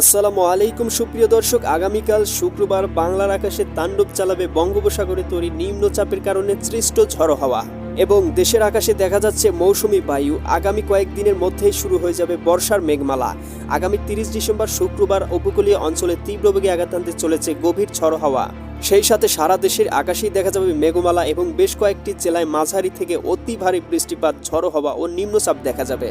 আসসালামু আলাইকুম, সুপ্রিয় দর্শক। আগামীকাল শুক্রবার বাংলার আকাশে তাণ্ডব চালাবে বঙ্গোপসাগরে তৈরি নিম্নচাপের কারণে সৃষ্ট ঝড়ো হাওয়া। এবং দেশের আকাশে দেখা যাচ্ছে মৌসুমি বায়ু। আগামী কয়েকদিনের মধ্যেই শুরু হয়ে যাবে বর্ষার মেঘমালা। আগামী তিরিশ ডিসেম্বর শুক্রবার উপকূলীয় অঞ্চলে তীব্র বেগে আঘাত আনতে চলেছে গভীর ঝড়ো হাওয়া। সেই সাথে সারা দেশের আকাশেই দেখা যাবে মেঘমালা এবং বেশ কয়েকটি জেলায় মাঝারি থেকে অতি ভারী বৃষ্টিপাত, ঝড়ো হওয়া ও নিম্নচাপ দেখা যাবে।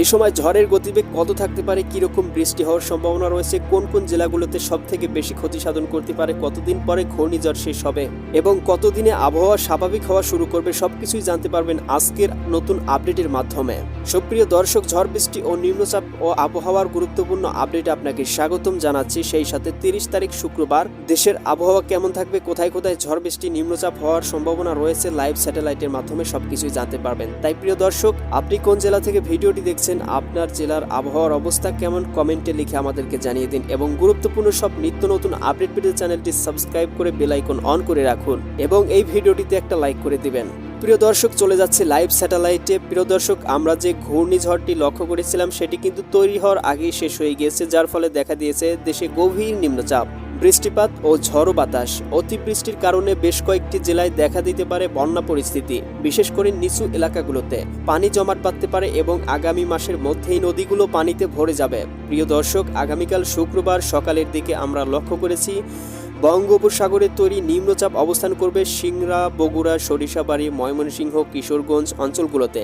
এই সময় ঝড়ের গতিবেগ কত থাকতে পারে, কীরকম বৃষ্টি হওয়ার সম্ভাবনা রয়েছে, কোন কোন জেলাগুলোতে সব থেকে বেশি ক্ষতি সাধন করতে পারে, কতদিন পরে ঘূর্ণিঝড় শেষ হবে এবং কতদিনে আবহাওয়া স্বাভাবিক হওয়া শুরু করবে, সবকিছুই জানতে পারবেন আজকের নতুন আপডেটের মাধ্যমে। সুপ্রিয় দর্শক, ঝড় বৃষ্টি ও নিম্নচাপ ও আবহাওয়ার গুরুত্বপূর্ণ আপডেট আপনাকে স্বাগতম জানাচ্ছি। সেই সাথে তিরিশ তারিখ শুক্রবার, দেশের আবহাওয়া কেমন থাকবে, কোথায় কোথায় ঝড় বৃষ্টি, নিম্নচাপ হওয়ার সম্ভাবনা রয়েছে, লাইভ স্যাটেলাইটের মাধ্যমে সবকিছুই জানতে পারবেন। তাই প্রিয় দর্শক, আপনি কোন জেলা থেকে ভিডিওটি দেখছেন আপনার জেলার আবহাওয়ার অবস্থা কেমন? কমেন্টে লিখে আমাদেরকে জানিয়ে দিন এবং গুরুত্বপূর্ণ সব নিত্য নতুন আপডেট পেতে চ্যানেলটি সাবস্ক্রাইব করে বেলাইকন অন করে রাখুন এবং এই ভিডিওটিতে একটা লাইক করে দিবেন। প্রিয় দর্শক, চলে যাচ্ছে লাইভ স্যাটেলাইটে। প্রিয় দর্শক, আমরা যে ঘূর্ণিঝড়টি লক্ষ্য করেছিলাম, সেটি কিন্তু তৈরি হওয়ার আগেই শেষ হয়ে গিয়েছে, যার ফলে দেখা দিয়েছে দেশে গভীর নিম্নচাপ। বৃষ্টিপাত ও ঝড়ো বাতাস। অতিবৃষ্টির কারণে বেশ কয়েকটি জেলায় দেখা দিতে পারে বন্যা পরিস্থিতি, বিশেষ করে নিচু এলাকাগুলোতে। পানি জমাট বাঁধতে পারে এবং আগামী মাসের মধ্যেই নদীগুলো পানিতে ভরে যাবে। প্রিয় দর্শক, আগামীকাল শুক্রবার সকালের দিকে আমরা লক্ষ্য করেছি, বঙ্গোপসাগরে তৈরি নিম্নচাপ অবস্থান করবে সিংড়া, বগুড়া, সরিষাবাড়ি, ময়মনসিংহ, কিশোরগঞ্জ অঞ্চলগুলোতে।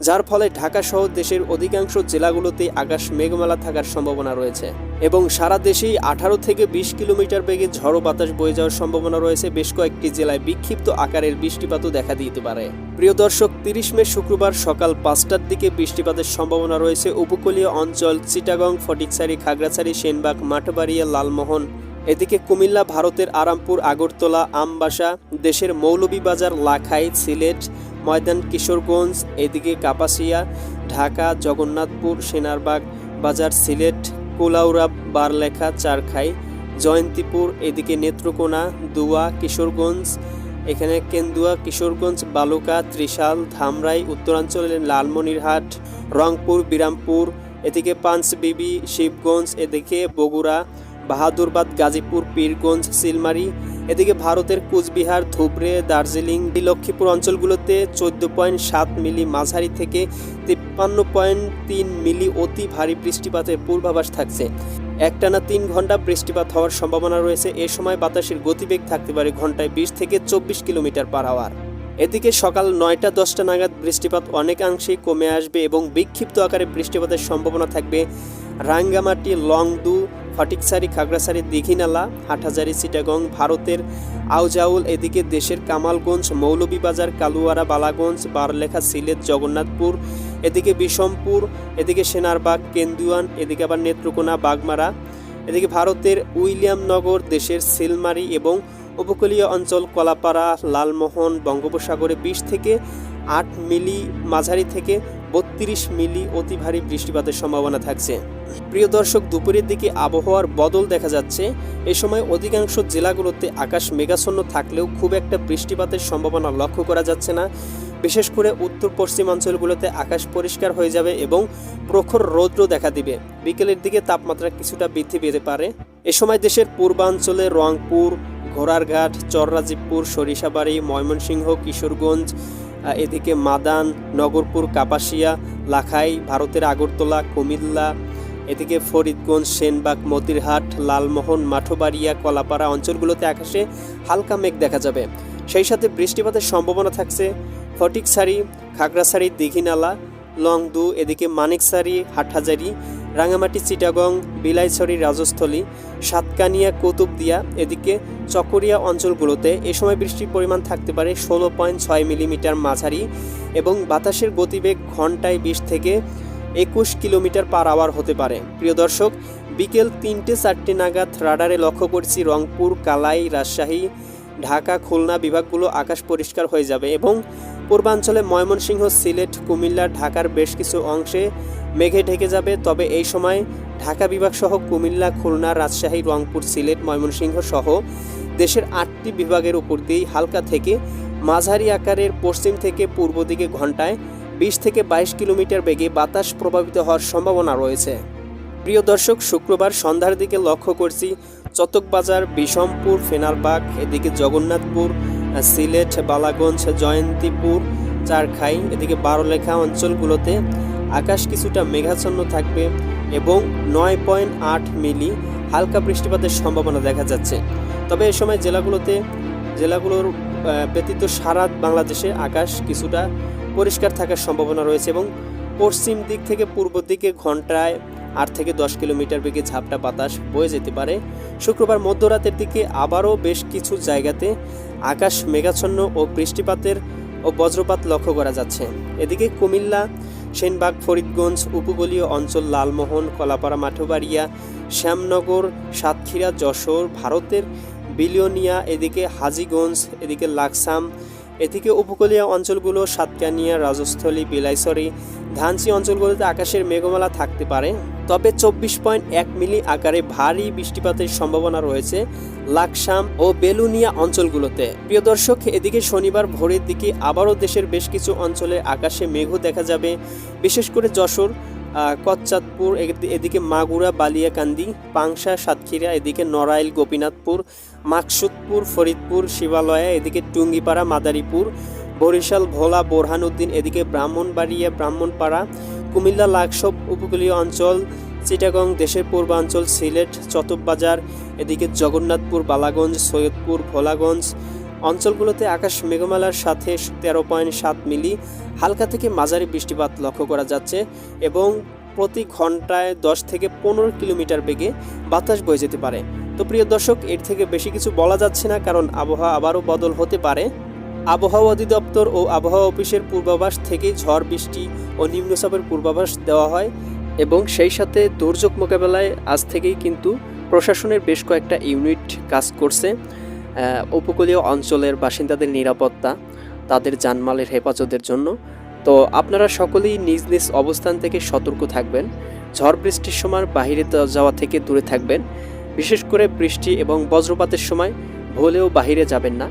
যার ফলে ঢাকা সহ দেশের অধিকাংশ জেলাগুলোতে আকাশ মেঘমালা থাকার সম্ভাবনা রয়েছে। এবং সারা দেশেই আঠারো থেকে বিশ কিলোমিটার বেগে ঝড়ো বাতাস বয়ে যাওয়ার সম্ভাবনা রয়েছে। বেশ কয়েকটি জেলায় বিক্ষিপ্ত আকারের বৃষ্টিপাতও দেখা দিতে পারে। প্রিয় দর্শক, তিরিশ মে শুক্রবার সকাল পাঁচটার দিকে বৃষ্টিপাতের সম্ভাবনা রয়েছে। উপকূলীয় অঞ্চল চিটাগং, ফটিকছড়ি, খাগড়াছড়ি, সেনবাগ, মাঠবাড়িয়া, লালমোহন, এদিকে কুমিল্লা, ভারতের আরামপুর, আগরতলা, আমবাসা, দেশের মৌলভীবাজার, লাখাই, সিলেট ময়দান কিশোরগঞ্জ, এদিকে কাপাসিয়া, ঢাকা, জগন্নাথপুর, সেনারবাগ, বাজার সিলেট, কুলাউড়া, বারলেখা, চারখাই, জয়ন্তীপুর, এদিকে নেত্রকোনা, দুয়া, কিশোরগঞ্জ, এখানে কেন্দুয়া, কিশোরগঞ্জ, বালুকা, ত্রিশাল, ধামরাই, উত্তরাঞ্চলের লালমনিরহাট, রংপুর, বিরামপুর, এদিকে পাঁচবিবি শিবগঞ্জ, এদিকে বগুড়া, বাহাদুরবাদ, গাজীপুর, পীরগঞ্জ, সিলমারি এদিকে ভারতের কুচবিহার, ধুবড়ে, দার্জিলিং, লক্ষ্মীপুর অঞ্চলগুলোতে চোদ্দ পয়েন্ট সাত মিলি মাঝারি থেকে তিপ্পান্ন পয়েন্ট তিন মিলি অতি ভারী বৃষ্টিপাতের পূর্বাভাস থাকছে। একটানা তিন ঘণ্টা বৃষ্টিপাত হওয়ার সম্ভাবনা রয়েছে। এ সময় বাতাসের গতিবেগ থাকতে পারে ঘন্টায় বিশ থেকে চব্বিশ কিলোমিটার পার আওয়ার এদিকে সকাল নয়টা দশটা নাগাদ বৃষ্টিপাত অনেকাংশেই কমে আসবে এবং বিক্ষিপ্ত আকারে বৃষ্টিপাতের সম্ভাবনা থাকবে রাঙ্গামাটি, লংদু ফটিকসারি খাগড়াছড়ি, দীঘিনালা, হাটহাজারি চিটাগং ভারতের আউজাউল, এদিকে দেশের কামালগঞ্জ, মৌলভীবাজার, কালুয়ারা, বালাগঞ্জ, বারলেখা, সিলেট, জগন্নাথপুর, এদিকে বিষমপুর, এদিকে সেনারবাগ, কেন্দুয়ান, এদিকে আবার নেত্রকোনা, বাগমারা, এদিকে ভারতের উইলিয়ামনগর, দেশের সিলমারি এবং উপকূলীয় অঞ্চল কলাপাড়া, লালমোহন, বঙ্গোপসাগরে বিশ থেকে আট মিলি মাঝারি থেকে বত্রিশ মিলি অতি ভারী বৃষ্টিপাতের সম্ভাবনা থাকছে। প্রিয় দর্শক, দুপুরের দিকে আবহাওয়ার বদল দেখা যাচ্ছে। এ সময় অধিকাংশ জেলাগুলোতে আকাশ মেঘাচ্ছন্ন থাকলেও খুব একটা বৃষ্টিপাতের সম্ভাবনা লক্ষ্য করা যাচ্ছে না। বিশেষ করে উত্তর পশ্চিমাঞ্চলগুলোতে আকাশ পরিষ্কার হয়ে যাবে এবং প্রখর রৌদ্র দেখা দিবে। বিকেলের দিকে তাপমাত্রা কিছুটা বৃদ্ধি পেতে পারে। এ সময় দেশের পূর্বাঞ্চলে রংপুর, ঘোড়ারঘাট, চররাজীবপুর, সরিষাবাড়ি, ময়মনসিংহ, কিশোরগঞ্জ এদিকে মাদান, নগরপুর, কাপাসিয়া, লাখাই, ভারতের আগরতলা, কুমিল্লা, এদিকে ফরিদগঞ্জ, সেনবাগ, মতিরহাট, লালমোহন, মাঠবাড়িয়া, কলাপাড়া অঞ্চলগুলোতে আকাশে হালকা মেঘ দেখা যাবে। সেই সাথে বৃষ্টিপাতের সম্ভাবনা থাকছে। ফটিকছড়ি, খাগড়াছড়ি, দীঘিনালা, লংদু, এদিকে মানিকসারি হাটহাজারি রাঙামাটি, চিটাগং, বিলাইছড়ি রাজস্থলী, সাতকানিয়া, কুতুবদিয়া এদিকে চকরিয়া অঞ্চলগুলোতে এ সময় বৃষ্টির পরিমাণ থাকতে পারে ষোলো পয়েন্ট ছয় মিলিমিটার মাঝারি এবং বাতাসের গতিবেগ ঘন্টায় বিশ থেকে একুশ কিলোমিটার পার আওয়ার হতে পারে। প্রিয় দর্শক, বিকেল তিনটে চারটে নাগাদ রাডারে লক্ষ্য করছি রংপুর, কালাই, রাজশাহী, ঢাকা, খুলনা বিভাগগুলো আকাশ পরিষ্কার হয়ে যাবে এবং পূর্বাঞ্চলে ময়মনসিংহ, সিলেট, কুমিল্লা, ঢাকার বেশ কিছু অংশে মেঘে ঢেকে যাবে। তবে এই সময় ঢাকা বিভাগ সহ কুমিল্লা, খুলনা, রাজশাহী, রংপুর, সিলেট, ময়মনসিংহ সহ দেশের আটটি বিভাগের উপর দিয়েই হালকা থেকে মাঝারি আকারের পশ্চিম থেকে পূর্ব দিকে ঘন্টায় বিশ থেকে বাইশ কিলোমিটার বেগে বাতাস প্রভাবিত হওয়ার সম্ভাবনা রয়েছে। প্রিয় দর্শক, শুক্রবার সন্ধ্যার দিকে লক্ষ্য করছি চতকবাজার বিষমপুর ফেনারবাগ এদিকে জগন্নাথপুর সিলেট, বালাগঞ্জ, জয়ন্তীপুর, চারখাই, এদিকে বারোলেখা অঞ্চলগুলোতে আকাশ কিছুটা মেঘাচ্ছন্ন থাকবে এবং নয় পয়েন্ট আট মিলি হালকা বৃষ্টিপাতের সম্ভাবনা দেখা যাচ্ছে। তবে এ সময় জেলাগুলোতে, জেলাগুলোর ব্যতীত সারা বাংলাদেশে আকাশ কিছুটা পরিষ্কার থাকার সম্ভাবনা রয়েছে এবং পশ্চিম দিক থেকে পূর্ব দিকে ঘন্টায় আট থেকে দশ কিলোমিটার বেগে ঝাপটা বাতাস বয়ে যেতে পারে। শুক্রবার মধ্যরাতের দিকে আবারও বেশ কিছু জায়গাতে আকাশ মেঘাচ্ছন্ন ও বৃষ্টিপাতের ও বজ্রপাত লক্ষ্য করা যাচ্ছে। এদিকে কুমিল্লা, সেনবাগ, ফরিদগঞ্জ, উপকূলীয় অঞ্চল লালমোহন, কলাপাড়া, মাঠবাড়িয়া, শ্যামনগর, সাতক্ষীরা, যশোর, ভারতের বিলিয়নিয়া, এদিকে হাজিগঞ্জ, এদিকে লাকসাম, এদিকে উপকূলীয় অঞ্চলগুলো সাতকানিয়া, রাজস্থলী, বিলাইছড়ি ধানসি অঞ্চলগুলোতে আকাশের মেঘমালা থাকতে পারে, তবে চব্বিশ পয়েন্ট এক মিলি আকারে ভারী বৃষ্টিপাতের সম্ভাবনা রয়েছে লাকসাম ও বেলুনিয়া অঞ্চলগুলোতে। প্রিয় দর্শক, এদিকে শনিবার ভোরের দিকে আবারও দেশের বেশ কিছু অঞ্চলে আকাশে মেঘও দেখা যাবে, বিশেষ করে যশোর কচ্চাদপুর এদিকে মাগুরা, বালিয়াকান্দি, পাংশা, সাতক্ষীরা, এদিকে নড়াইল, গোপীনাথপুর, মাকসুদপুর, ফরিদপুর, শিবালয়া, এদিকে টুঙ্গিপাড়া, মাদারীপুর বরিশাল, ভোলা, বোরহানুদ্দিন, এদিকে ব্রাহ্মণবাড়িয়া, ব্রাহ্মণপাড়া, কুমিল্লা লাকসব উপকূলীয় অঞ্চল, চিটাগং দেশের পূর্বাঞ্চল, সিলেট চতকবাজার এদিকে জগন্নাথপুর, বালাগঞ্জ, সৈয়দপুর, ভোলাগঞ্জ অঞ্চলগুলোতে আকাশ মেঘমালার সাথে তেরো পয়েন্ট সাত মিলি। হালকা থেকে মাঝারি বৃষ্টিপাত লক্ষ্য করা যাচ্ছে এবং প্রতি ঘন্টায় দশ থেকে পনেরো কিলোমিটার বেগে বাতাস বয়ে যেতে পারে। তো প্রিয় দর্শক, এর থেকে বেশি কিছু বলা যাচ্ছে না কারণ আবহাওয়া আবারও বদল হতে পারে। আবহাওয়া অধিদপ্তর ও আবহাওয়া অফিসের পূর্বাভাস থেকে ঝড়, বৃষ্টি ও নিম্নচাপের পূর্বাভাস দেওয়া হয় এবং সেই সাথে দুর্যোগ মোকাবেলায় আজ থেকেই কিন্তু প্রশাসনের বেশ কয়েকটা ইউনিট কাজ করছে। উপকূলীয় অঞ্চলের বাসিন্দাদের নিরাপত্তা, তাদের জানমালের হেফাজতের জন্য। তো আপনারা সকলেই নিজ নিজ অবস্থান থেকে সতর্ক থাকবেন, ঝড়, বৃষ্টির সময় বাইরে ত- যাওয়া থেকে দূরে থাকবেন। বিশেষ করে বৃষ্টি এবং বজ্রপাতের সময় ভুলেও বাহিরে যাবেন না।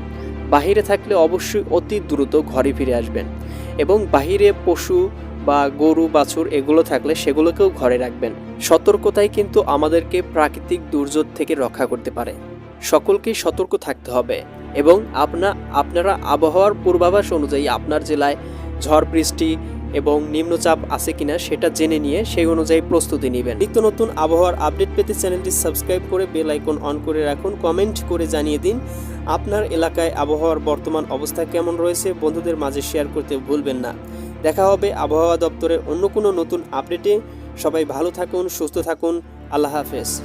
বাহিরে থাকলে অবশ্যই অতি দ্রুত ঘরে ফিরে আসবেন এবং বাহিরে পশু বা গরু, বাছুর এগুলো থাকলে সেগুলোকেও ঘরে রাখবেন। সতর্কতাই কিন্তু আমাদেরকে প্রাকৃতিক দুর্যোগ থেকে রক্ষা করতে পারে। সকলকেই সতর্ক থাকতে হবে এবং আপনা, আপনারা আবহাওয়ার পূর্বাভাস অনুযায়ী আপনার জেলায় ঝড়, বৃষ্টি এবং নিম্নচাপ আছে কিনা সেটা জেনে নিয়ে সেই অনুযায়ী প্রস্তুতি নেবেন। নিত্য নতুন আবহাওয়ার আপডেট পেতে চ্যানেলটি সাবস্ক্রাইব করে বেল আইকন অন করে রাখুন। কমেন্ট করে জানিয়ে দিন আপনার এলাকায় আবহাওয়ার বর্তমান অবস্থা কেমন রয়েছে বন্ধুদের মাঝে শেয়ার করতে ভুলবেন না। দেখা হবে আবহাওয়া দপ্তরের অন্য কোনো নতুন আপডেটে। সবাই ভালো থাকুন, সুস্থ থাকুন। আল্লাহ হাফেজ।